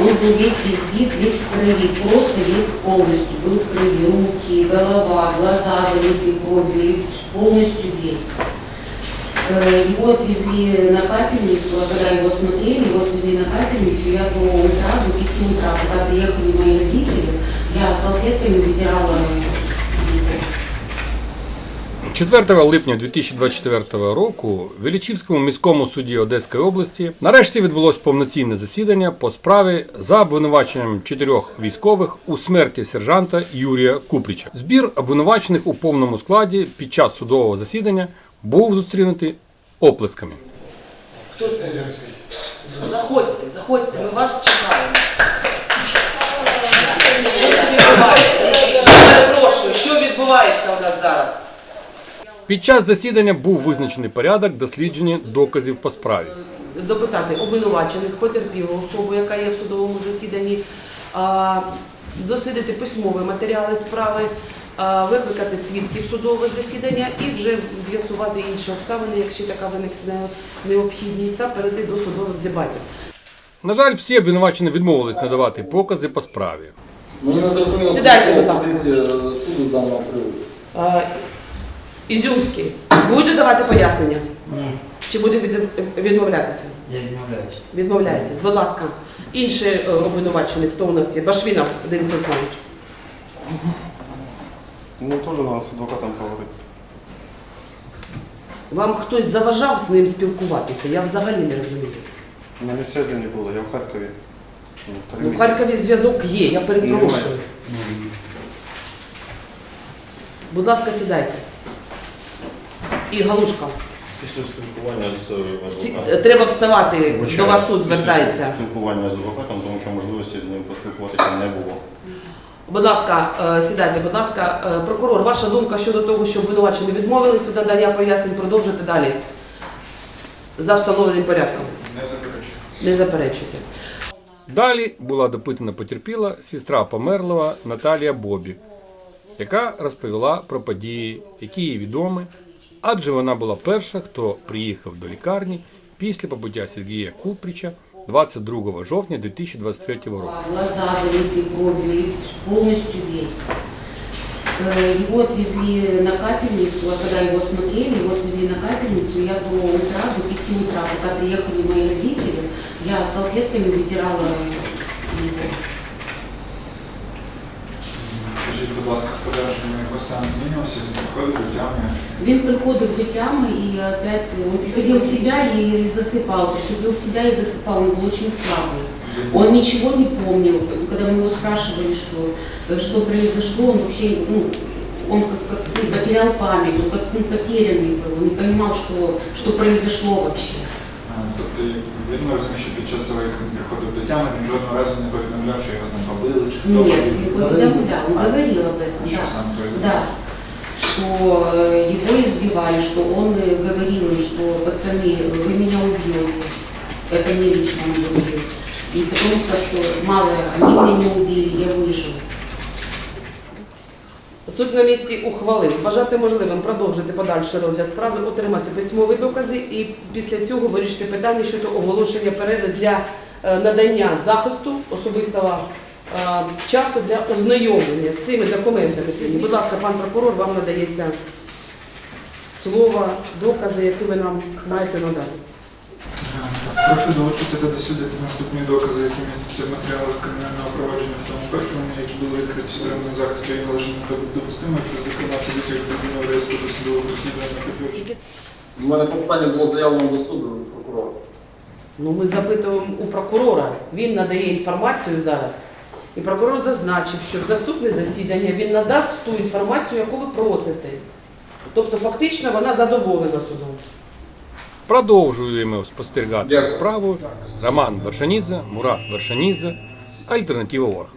Он был весь избит, весь в крови, просто весь полностью был в крови. Руки, голова, глаза залиты кровью, полностью весь. Э, Его отвезли на капельницу, а когда его смотрели, его отвезли на капельницу, я до утра, до 5 утра, когда приехали мои родители, я салфетками вытирала его. 4 липня 2024 року в Величівському міському суді Одеської області нарешті відбулось повноцінне засідання по справі за обвинуваченням чотирьох військових у смерті сержанта Юрія Купріча. Збір обвинувачених у повному складі під час судового засідання був зустрінутий оплесками. Хто це? Заходьте, заходьте, ми вас чекаємо. Що відбувається у нас зараз? Під час засідання був визначений порядок дослідження доказів по справі. Допитати обвинувачених, потерпілу особу, яка є в судовому засіданні, дослідити письмові матеріали справи, викликати свідків судового засідання і вже з'ясувати інші обставини, якщо така виникне необхідність, та перейти до судових дебатів. На жаль, всі обвинувачені відмовились надавати покази по справі. Мені не зрозуміло, Сідайте, будь ласка. позиція суду даного приводу. Ізюмський, будете давати пояснення? Ні, Чи буде відмовлятися? я відмовляюсь. Відмовляєтесь. Будь ласка, інші е, обвинувачені, хто у нас є? Башвінов Денис Олександрович. Ну, теж треба з адвокатом поговорити. Вам хтось заважав з ним спілкуватися? Я взагалі не розумію. У мене зв'язку не було, я в Харкові. Ну, Ну, в. Харкові зв'язок є, я перепрошую. Будь ласка, сідайте. І Галушка. Після спілкування з адвокатом. е, Треба вставати, до вас суд після звертається. Спілкування з адвокатом, тому що можливості з ним поспілкуватися не було. Будь ласка, е, сідайте, будь ласка, Е, прокурор, ваша думка щодо того, що обвинувачені відмовились від надання пояснень, продовжити далі за встановленим порядком. Не заперечую. Не заперечуйте. Далі була допитана потерпіла сестра померлого Наталія Бобі, яка розповіла про події, які їй відомі, адже вона була перша, хто приїхав до лікарні після побуття Сергія Купріча 22 жовтня 2023 року. Глаза залиты кровью, ли- полностью весь. Э, Его отвезли на капельницу, а когда его смотрели, его отвезли на капельницу, я до утра, до 5 утра, пока приехали мои родители, я салфетками вытирала его. будь ласка, в подальшому його стан змінювався, він приходив до тями. Він приходив до тямы и опять, он приходил в себя и засыпал, приходил в себя и засыпал, он был очень слабый. Он ничего не помнил, когда мы его спрашивали, что, э, что произошло, он вообще, ну, он как, как, ну, потерял память, он как ну, потерянный был, он не понимал, что, что произошло вообще. А, Тобто він розуміє, що під час того, як він приходив до тями, він жодного разу не повідомляв, що його там побили, чи хто Нет, побив. не повидомлял, он А, говорил об этом, Що да. сам повідомляв? Да, что э, его избивали, что он э, говорил им, что пацаны, вы меня убьете. Это не лично он говорил. И потом сказал, что мало, они меня не убили, я выжил. Суд на місці ухвалив вважати можливим продовжити подальший розгляд справи, отримати письмові докази і після цього вирішити питання щодо оголошення перерви для е, надання захисту особистого е, часу для ознайомлення з цими документами. Будь ласка, пан прокурор, вам надається слово, докази, які ви нам маєте надати. Прошу долучити та дослідити наступні докази, які містяться в матеріалах кримінального провадження, в тому першому, які були відкриті сторонами захисту і належними та допустимих, та зокрема це з єдиного реєстру досудового розслідування підтвердження. У мене питання було заявлено до суду прокурора. Ну, ми запитуємо у прокурора. Він надає інформацію зараз. І прокурор зазначив, що в наступне засідання він надасть ту інформацію, яку ви просите. Тобто, фактично, вона задоволена судом. Продовжуємо спостерігати справу. Роман Вершанідзе, Мурат Вершанідзе, Альтернатива Орг.